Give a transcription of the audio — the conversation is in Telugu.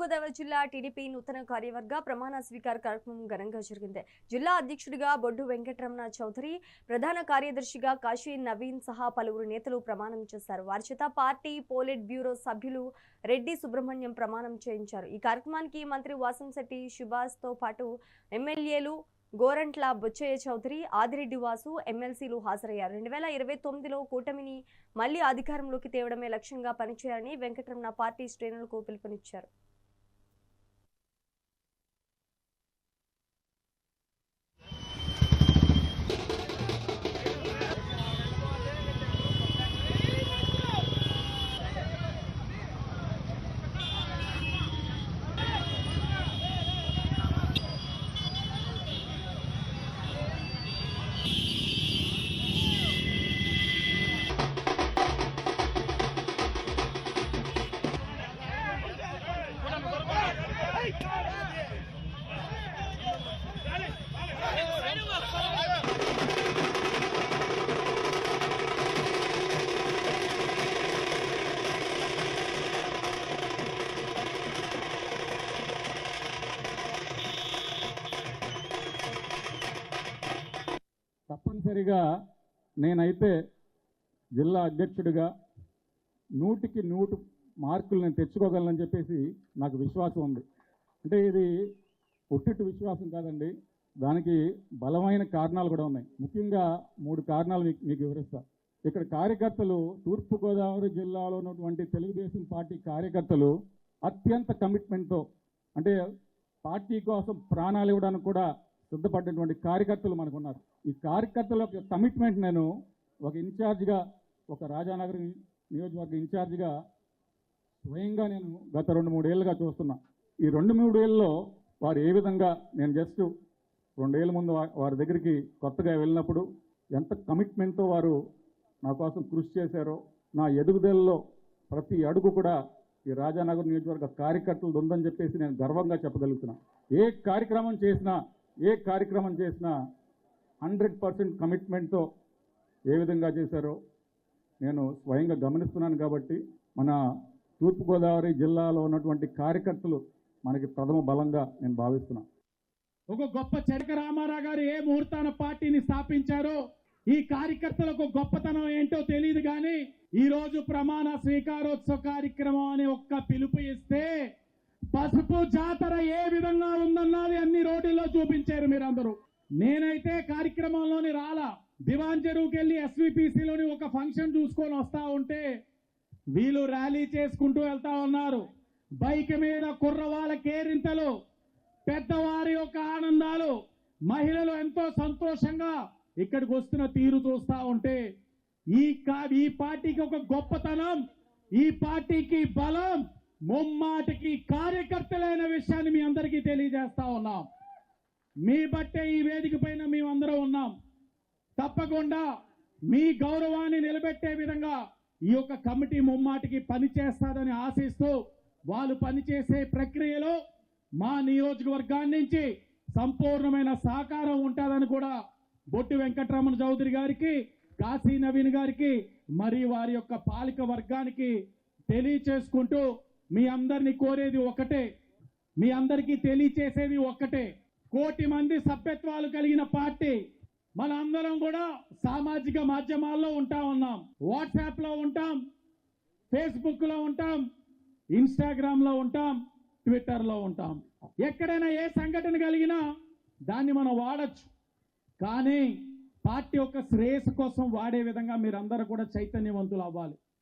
తూర్పుగోదావరి జిల్లా టీడీపీ నూతన కార్యవర్గ ప్రమాణ స్వీకార కార్యక్రమం ఘనంగా జరిగింది. జిల్లా అధ్యక్షుడిగా బొడ్డు వెంకటరమణ చౌదరి ప్రధాన కార్యదర్శిగా కాశీ నవీన్ సహా పలువురు నేతలు ప్రమాణం చేశారు. వారి చేత పార్టీ పోలిట్ బ్యూరో సభ్యులు రెడ్డి సుబ్రహ్మణ్యం ప్రమాణం చేయించారు. ఈ కార్యక్రమానికి మంత్రి వాసంశెట్టి సుభాష్తో పాటు ఎమ్మెల్యేలు గోరంట్ల బొచ్చయ్య చౌదరి ఆదిరెడ్డి వాసు ఎమ్మెల్సీలు హాజరయ్యారు. రెండు వేల ఇరవై తొమ్మిదిలో కూటమిని మళ్ళీ అధికారంలోకి తేవడమే లక్ష్యంగా పనిచేయాలని వెంకటరమణ పార్టీ శ్రేణులకు పిలుపునిచ్చారు. తప్పనిసరిగా నేనైతే జిల్లా అధ్యక్షుడిగా నూటికి నూటు మార్కులు నేను తెచ్చుకోగలనని చెప్పేసి నాకు విశ్వాసం ఉంది. అంటే ఇది ఒట్టిట్టు విశ్వాసం కాదండి. దానికి బలమైన కారణాలు కూడా ఉన్నాయి. ముఖ్యంగా మూడు కారణాలు మీకు మీకు వివరిస్తా. ఇక్కడ కార్యకర్తలు తూర్పుగోదావరి జిల్లాలో ఉన్నటువంటి తెలుగుదేశం పార్టీ కార్యకర్తలు అత్యంత కమిట్మెంట్తో అంటే పార్టీ కోసం ప్రాణాలు ఇవ్వడానికి కూడా సిద్ధపడినటువంటి కార్యకర్తలు మనకున్నారు. ఈ కార్యకర్తల యొక్క కమిట్మెంట్ నేను ఒక ఇన్ఛార్జ్గా ఒక రాజానగర్ నియోజకవర్గ ఇన్ఛార్జ్గా స్వయంగా నేను గత రెండు మూడేళ్ళుగా చూస్తున్నా. ఈ రెండు మూడేళ్ళలో వారు ఏ విధంగా నేను జస్ట్ రెండేళ్ళ ముందు వారి దగ్గరికి కొత్తగా వెళ్ళినప్పుడు ఎంత కమిట్మెంట్తో వారు నా కోసం కృషి చేశారో నా ఎదుగుదలలో ప్రతి అడుగు కూడా ఈ రాజానగర్ నియోజకవర్గ కార్యకర్తలు ఉందని చెప్పేసి నేను గర్వంగా చెప్పగలుగుతున్నా. ఏ కార్యక్రమం చేసినా ఏ కార్యక్రమం చేసినా హండ్రెడ్ పర్సెంట్ కమిట్మెంట్తో ఏ విధంగా చేశారో నేను స్వయంగా గమనిస్తున్నాను కాబట్టి మన తూర్పుగోదావరి జిల్లాలో ఉన్నటువంటి కార్యకర్తలు మనకి ప్రథమ బలంగా నేను భావిస్తున్నాను ఒక గొప్ప చెడక రామారావు గారు ఏ ముహూర్తాన పార్టీని స్థాపించారో ఈ కార్యకర్తలకు గొప్పతనం ఏంటో తెలియదు కానీ ఈరోజు ప్రమాణ స్వీకారోత్సవ కార్యక్రమం అని ఒక్క పిలుపు ఇస్తే పసుపు జాతర ఏ విధంగా ఉందన్నది అన్ని రోడ్డుల్లో చూపించారు మీరందరూ. నేనైతే కార్యక్రమంలోని రాలా దివాన్ చెరువుకి వెళ్ళి ఎస్విపిసిలోని ఒక ఫంక్షన్ చూసుకొని వస్తా ఉంటే వీళ్ళు ర్యాలీ చేసుకుంటూ వెళ్తా ఉన్నారు. బైక్ మీద కుర్రవాళ్ళ కేరింతలు పెద్దవారి యొక్క ఆనందాలు మహిళలు ఎంతో సంతోషంగా ఇక్కడికి వస్తున్న తీరు చూస్తా ఉంటే ఈ కా ఈ పార్టీకి ఒక గొప్పతనం ఈ పార్టీకి బలం ముమ్మాటికి కార్యకర్తలైన విషయాన్ని మీ అందరికీ తెలియజేస్తా ఉన్నాం. మీ బట్టే ఈ వేదిక పైన మేమందరం ఉన్నాం. తప్పకుండా మీ గౌరవాన్ని నిలబెట్టే విధంగా ఈ యొక్క కమిటీ ముమ్మాటికి పనిచేస్తాదని ఆశిస్తూ వాళ్ళు పనిచేసే ప్రక్రియలో మా నియోజకవర్గాన్ని నుంచి సంపూర్ణమైన సహకారం ఉంటుందని కూడా బొట్టి వెంకటరమణ చౌదరి గారికి కాశీ నవీన్ గారికి మరి వారి యొక్క పాలిక వర్గానికి తెలియచేసుకుంటూ మీ అందరిని కోరేది ఒకటే. మీ అందరికీ తెలియచేసేది ఒక్కటే కోటి మంది సభ్యత్వాలు కలిగిన పార్టీ. మన అందరం కూడా సామాజిక మాధ్యమాల్లో ఉంటా ఉన్నాం. వాట్సాప్లో ఉంటాం. ఫేస్బుక్లో ఉంటాం. ఇన్స్టాగ్రామ్లో ఉంటాం. ట్విట్టర్లో ఉంటాం. ఎక్కడైనా ఏ సంఘటన కలిగినా దాన్ని మనం వాడచ్చు. కానీ పార్టీ యొక్క శ్రేయస్సు కోసం వాడే విధంగా మీరందరూ కూడా చైతన్యవంతులు అవ్వాలి.